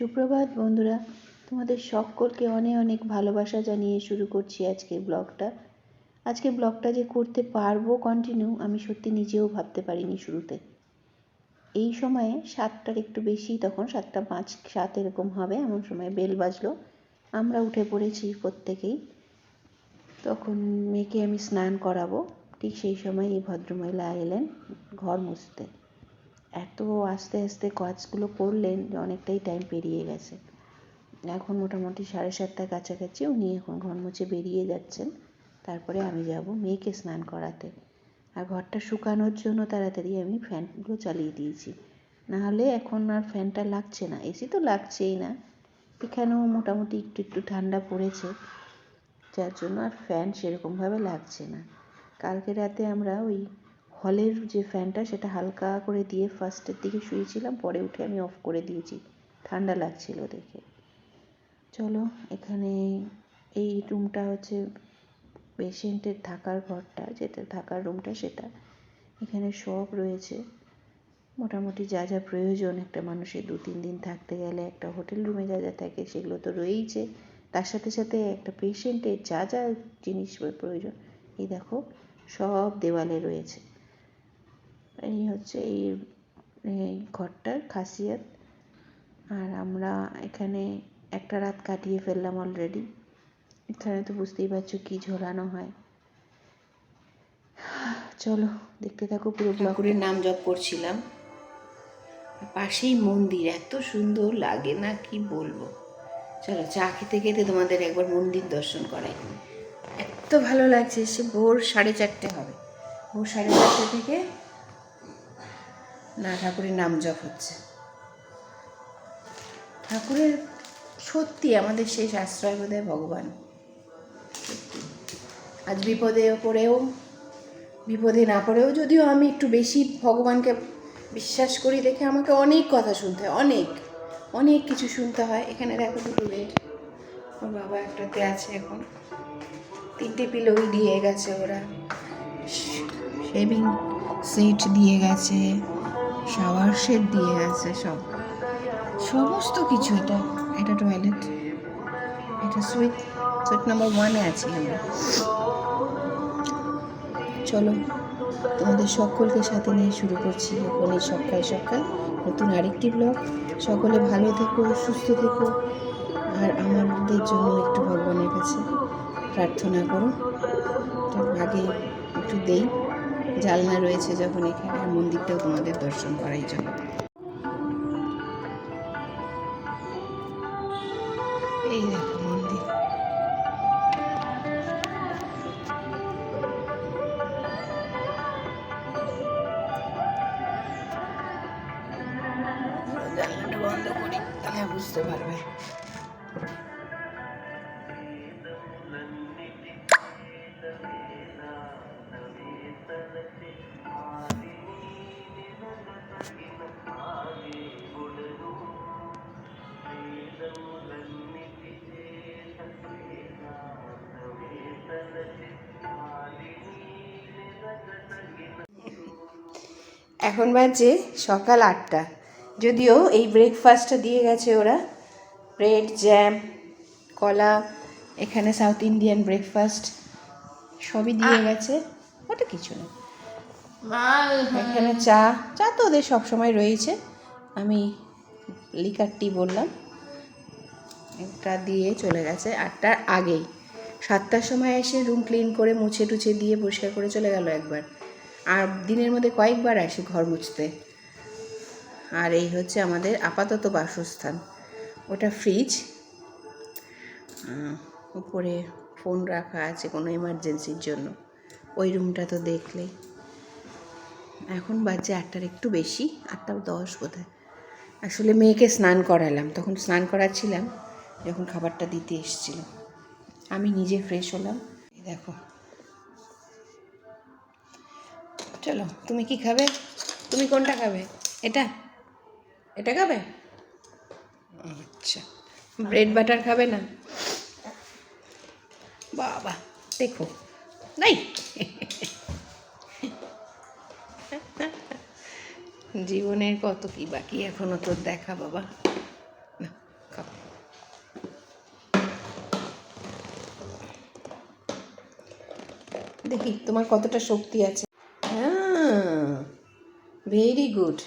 সুপ্রভাত, বন্ধুরা। তোমাদের সকলকে অনেক অনেক ভালোবাসা জানিয়ে শুরু করছি আজকে ব্লগটা। আজকে ব্লগটা যে করতে পারব কন্টিনিউ আমি সত্যি নিজেও ভাবতে পারিনি শুরুতে। এই সময়ে সাতটার একটু বেশি, তখন সাতটা পাঁচ, সাত এরকম হবে, এমন সময় বেল বাজলো। আমরা উঠে পড়েছি প্রত্যেকেই। তখন মেয়েকে আমি স্নান করাবো, ঠিক সেই সময় এই ভদ্রমহিলা এলেন ঘর মুছতে। এত আস্তে আস্তে কাজগুলো করলেন যে অনেকটাই টাইম পেরিয়ে গেছে। এখন মোটামুটি সাড়ে সাতটার কাছাকাছি উনি এখন ঘর মুছে বেরিয়ে যাচ্ছেন। তারপরে আমি যাব মেয়েকে স্নান করাতে। আর ঘরটা শুকানোর জন্য তাড়াতাড়ি আমি ফ্যানগুলো চালিয়ে দিয়েছি। নাহলে এখন আর ফ্যানটা লাগছে না। এসি তো লাগছেই না। এখানেও মোটামুটি একটু একটু ঠান্ডা পড়েছে। যার জন্য আর ফ্যান সেরকমভাবে লাগছে না। কালকে রাতে আমরা ওই হলের যে ফ্যানটা সেটা হালকা করে দিয়ে ফার্স্টের দিকে শুয়েছিলাম, পরে উঠে আমি অফ করে দিয়েছি। ঠান্ডা লাগছিল দেখে। চলো, এখানে এই রুমটা হচ্ছে পেশেন্টের থাকার ঘরটা, যেটা থাকার রুমটা সেটা। এখানে সব রয়েছে। মোটামুটি যা যা প্রয়োজন, একটা মানুষের দু তিন দিন থাকতে গেলে, একটা হোটেল রুমে যা যা থাকে সেগুলো তো রয়েইছে। তার সাথে সাথে একটা পেশেন্টের যা যা জিনিস প্রয়োজন, এই দেখো, সব দেওয়ালে রয়েছে। এই হচ্ছে এই এই ঘরটার খাসিয়াত। আর আমরা এখানে একটা রাত কাটিয়ে ফেললাম অলরেডি এখানে তো বুঝতেই পারছ কি ঝোলানো হয়। চলো, দেখতে থাকো পুরো ঠাকুরের নাম জপ করছিলাম। পাশেই মন্দির, এত সুন্দর লাগে না কি বলব। চলো, চা খেতে খেতে তোমাদের একবার মন্দির দর্শন করাই। এত ভালো লাগছে, সে ভোর সাড়ে চারটে হবে। ভোর সাড়ে চারটে থেকে না, ঠাকুরের নাম জপ হচ্ছে। ঠাকুরের সত্যি আমাদের শেষ আশ্রয় বোধহয় ভগবান। আজ বিপদে পড়েও, বিপদে না পড়েও যদিও আমি একটু বেশি ভগবানকে বিশ্বাস করি দেখে আমাকে অনেক কথা শুনতে হয়, অনেক অনেক কিছু শুনতে হয়। এখানে দেখো দুটো বেড ওর বাবা একটাতে আছে এখন। তিনটে পিলোই দিয়ে গেছে ওরা। শেভিং সেট দিয়ে গেছে। শাওয়ার সেট দিয়ে আছে সব। সমস্ত কিছু এটা। এটা টয়লেট এটা সুইট সুইট নাম্বার ওয়ানে আছি আমরা। চলো, তোমাদের সকলকে সাথে নিয়ে শুরু করছি এখন এই সকাল সকাল নতুন আরেকটি ব্লগ সকলে ভালো থেকো, সুস্থ থেকো। আর আমাদের জন্য একটু ভগবানের কাছে প্রার্থনা করো। তো আগে একটু দেই। জালনা রয়েছে যখন এখানে মন্দিরটাও তোমাদের দর্শন করাই জন্য। এই দেখো মন্দির। জানলাটা বন্ধ করি, তাহলে বুঝতে পারবে। এখন বাজে সকাল আটটা। যদিও এই ব্রেকফাস্টটা দিয়ে গেছে ওরা। ব্রেড জ্যাম কলা এখানে সাউথ ইন্ডিয়ান ব্রেকফাস্ট সবই দিয়ে গেছে। ওটা কিছু না। এখানে চা চা তো ওদের সবসময় রয়েছে। আমি লিকার টি বললাম। একটা দিয়ে চলে গেছে আটটার আগেই। সাতটার সময় এসে রুম ক্লিন করে মুছে টুছে দিয়ে পরিষ্কার করে চলে গেল একবার। আর দিনের মধ্যে কয়েকবার আসি ঘর মুছতে। আর এই হচ্ছে আমাদের আপাতত বাসস্থান। ওটা ফ্রিজ উপরে ফোন রাখা আছে কোনো এমার্জেন্সির জন্য। ওই রুমটা তো দেখলেই এখন বাজে আটটার একটু বেশি, আটটা দশ বোধহয়। আসলে মেয়েকে স্নান করালাম, তখন স্নান করাচ্ছিলাম, যখন খাবারটা দিতে এসেছিল। আমি নিজে ফ্রেশ হলাম। দেখো। চলো, তুমি কি খাবে? তুমি কোনটা খাবে? এটা? এটা খাবে? আচ্ছা ব্রেড বাটার খাবে না? বাবা, দেখো। নাই। জীবনের কত কি বাকি এখনও তোর দেখা, বাবা। দেখি, তোমার কতটা শক্তি আছে? ভেরি গুড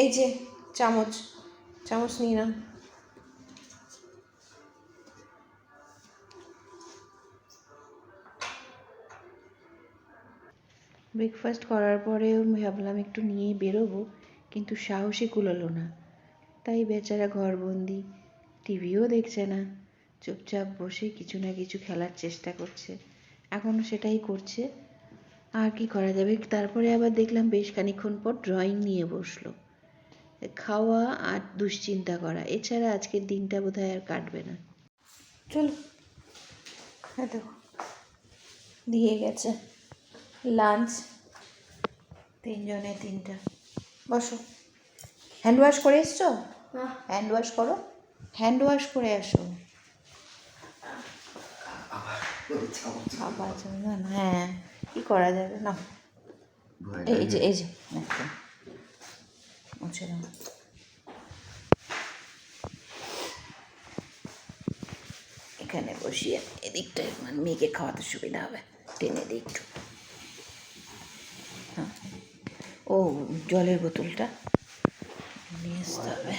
এই যে, চামচ চামচ নিয়ে নাও। ব্রেকফাস্ট করার পরেও ভাবলাম একটু নিয়ে বেরোবো, কিন্তু সাহসই কুলোলো না। তাই বেচারা ঘরবন্দি, টিভিও দেখছে না, চুপচাপ বসে কিছু না কিছু খেলার চেষ্টা করছে। এখনও সেটাই করছে। আর কি করা যাবে? তারপরে আবার দেখলাম বেশ খানিক্ষণ পর ড্রয়িং নিয়ে বসল। খাওয়া আর দুশ্চিন্তা করা এছাড়া আজকের দিনটা বোধহয় আর কাটবে না। চলো হ্যাঁ দেখো দিয়ে গেছে লাঞ্চ তিনজনে তিনটা। বসো। হ্যান্ড ওয়াশ করে এসছো? হ্যান্ড ওয়াশ করো। হ্যান্ড ওয়াশ করে আসো। আবার। হ্যাঁ। কি করা যাবে? না। এই যে এই যে মুছে দাও। এখানে বসিয়ে এদিকটায় মানে মেয়েকে খাওয়াতে সুবিধা হবে। টেনে দিই একটু। হ্যাঁ। ও জলের বোতলটা নিয়ে আসতে হবে।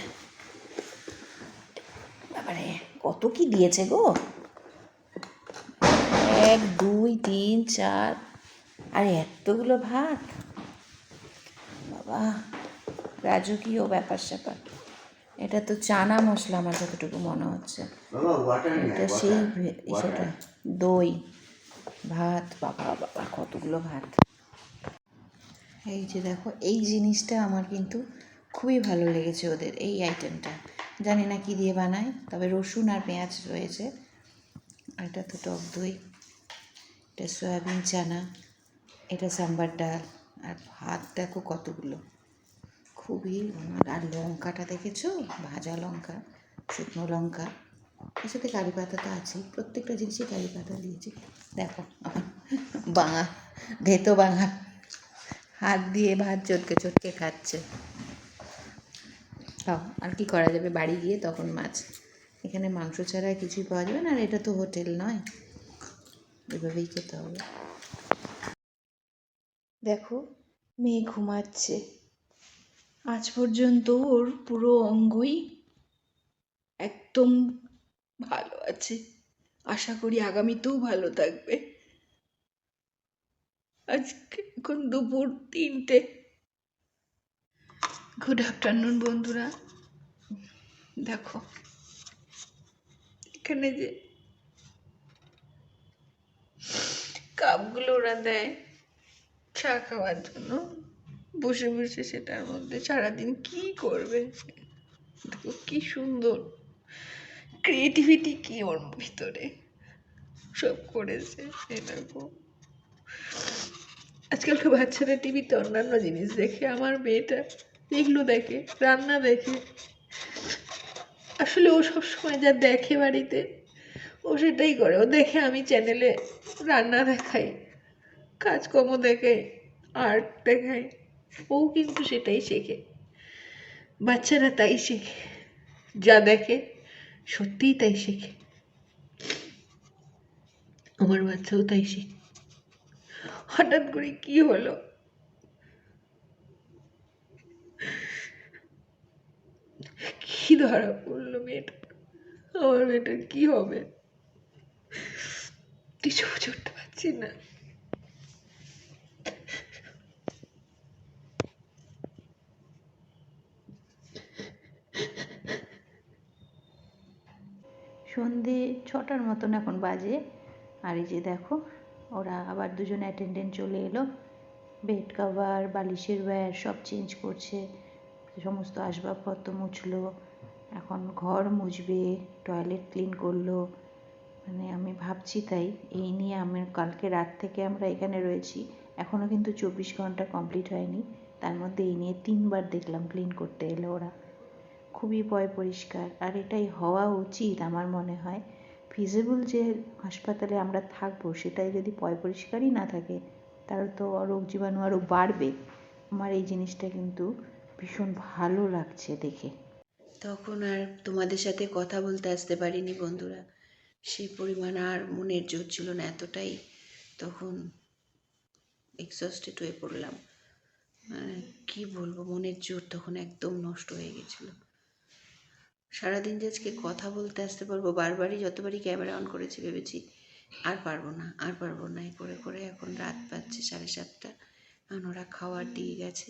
বাবারে কত কি দিয়েছে গো? এক দুই তিন চার আর এতগুলো ভাত? বাবা রাজকীয় ব্যাপার স্যাপার। এটা তো চানা মশলা আমার যতটুকু মনে হচ্ছে। এটা সেই ইসেটা দই ভাত বাবা বাবা কতগুলো ভাত। এই যে দেখো এই জিনিসটা আমার কিন্তু খুবই ভালো লেগেছে ওদের এই আইটেমটা জানি না কি দিয়ে বানায় তবে রসুন আর পেঁয়াজ রয়েছে। আর এটা তো টক দই এটা সয়াবিন চানা। এটা সাম্বার ডাল আর ভাত দেখো কতগুলো। খুবই আর লঙ্কাটা দেখেছ? ভাজা লঙ্কা, শুকনো লঙ্কা। এর সাথে কারি পাতা তো আছেই, প্রত্যেকটা জিনিসে কারি পাতা দিয়েছি। দেখো, বাঙা, ভেতো বাঙা। হাত দিয়ে ভাত চটকে চটকে খাচ্ছে। তাও, আর কি করা যাবে? বাড়ি গিয়ে তখন মাছ। এখানে মাংস ছাড়া কিছুই পাওয়া যাবে না, আর এটা তো হোটেল নয়। এভাবেই খেতে হবে। দেখো, মেয়ে ঘুমাচ্ছে। আজ পর্যন্ত ওর পুরো অঙ্গই একদম ভালো আছে। আশা করি আগামীতেও ভালো থাকবে। আজকে এখন দুপুর তিনটে। গুড আফটারনুন বন্ধুরা। দেখো, এখানে যে কাপগুলো ওরা দেয়। চা খাওয়ার জন্য। বসে বসে সেটার মধ্যে সারাদিন কি করবে? দেখো কি সুন্দর। ক্রিয়েটিভিটি কি ওর ভিতরে? সব করেছে দেখো। আজকালকার বাচ্চারা টিভিতে অন্যান্য জিনিস দেখে, আমার মেয়েটা এগুলো দেখে, রান্না দেখে। আসলে ও সবসময় যা দেখে বাড়িতে, ও সেটাই করে। ও দেখে আমি চ্যানেলে রান্না দেখাই, কাজকর্ম দেখাই আর্ট দেখায়। ও কিন্তু সেটাই শেখে। বাচ্চারা তাই শেখে। যা দেখে, সত্যিই তাই শেখে। আমার বাচ্চাও তাই শেখে। হঠাৎ করে কি হলো? কি ধরা পড়ল মেয়েটা? আমার মেয়েটার কি হবে? কিছু বুঝে উঠতে পারছি না। সন্ধে ছটার মতন এখন বাজে। আর এই যে দেখো, ওরা আবার দুজন অ্যাটেন্ডেন্ট চলে এলো। বেড কাভার বালিশের ওয়্যার সব চেঞ্জ করছে। সমস্ত আসবাবপত্র মুছলো। এখন ঘর মুছবে টয়লেট ক্লিন করল। মানে আমি ভাবছি তাই, এই নিয়ে আমি কালকে রাত থেকে আমরা এখানে রয়েছি। এখনও কিন্তু চব্বিশ ঘণ্টা কমপ্লিট হয়নি। তার মধ্যে এই নিয়ে তিনবার দেখলাম ক্লিন করতে এলো ওরা। খুবই পয় পরিষ্কার। আর এটাই হওয়া উচিত আমার মনে হয়। ফিজেবল যে হাসপাতালে আমরা থাকব, সেটাই যদি পয় পরিষ্কারই না থাকে, তাহলে তো রোগ জীবাণু আরও বাড়বে। আমার এই জিনিসটা কিন্তু ভীষণ ভালো লাগছে দেখে। তখন আর তোমাদের সাথে কথা বলতে আসতে পারিনি বন্ধুরা। সেই পরিমাণ আর মনের জোর ছিল না এতটাই। তখন এক্সস্টেড হয়ে পড়লাম। কি বলব? মনের জোর তখন একদম নষ্ট হয়ে গেছিল। সারাদিন যে আজকে কথা বলতে আসতে পারব, বারবারই যতবারই ক্যামেরা অন করেছি ভেবেছি আর পারব না, আর পারব না, এই করে করে এখন রাত পাচ্ছে সাড়ে সাতটা। এখন ওরা খাওয়ার দিয়ে গেছে।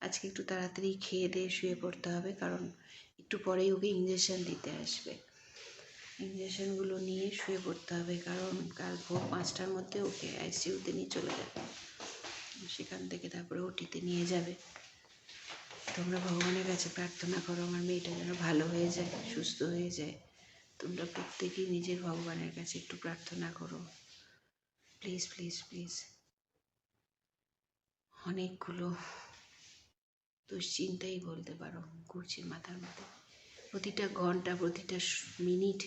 আজকে একটু তাড়াতাড়ি খেয়ে দিয়ে শুয়ে পড়তে হবে, কারণ একটু পরেই ওকে ইঞ্জেকশন দিতে আসবে। ইঞ্জেকশনগুলো নিয়ে শুয়ে পড়তে হবে, কারণ কাল ভোর পাঁচটার মধ্যে ওকে আইসিইউতে নিয়ে চলে যাবে। সেখান থেকে তারপরে ওটিতে নিয়ে যাবে। তোমরা ভগবানের কাছে প্রার্থনা করো, আমার মেয়েটা যেন ভালো হয়ে যায়, সুস্থ হয়ে যায়। তোমরা প্রত্যেকেই নিজের ভগবানের কাছে একটু প্রার্থনা করো। প্লিজ প্লিজ প্লিজ অনেকগুলো দুশ্চিন্তাই বলতে পারো ঘুরছে মাথার মধ্যে। প্রতিটা ঘণ্টা, প্রতিটা মিনিট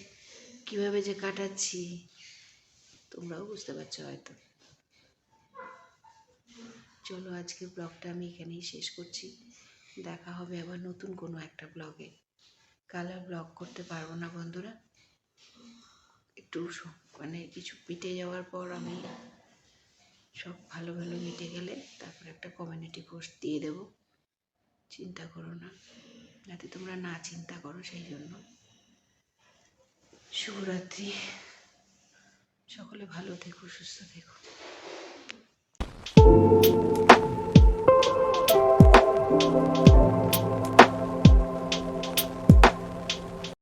কীভাবে যে কাটাচ্ছি, তোমরাও বুঝতে পারছ হয়তো। চলো আজকের ব্লগটা আমি এখানেই শেষ করছি। দেখা হবে আবার নতুন কোনো একটা ব্লগে কাল আর ব্লগ করতে পারব না বন্ধুরা। একটু মানে কিছু মিটে যাওয়ার পর আমি সব ভালো ভালো মিটে গেলে তারপর একটা কমিউনিটি পোস্ট দিয়ে দেবো। চিন্তা করো না। যাতে তোমরা না চিন্তা করো সেই জন্য। শুভরাত্রি। সকলে ভালো থেকো, সুস্থ থেকো।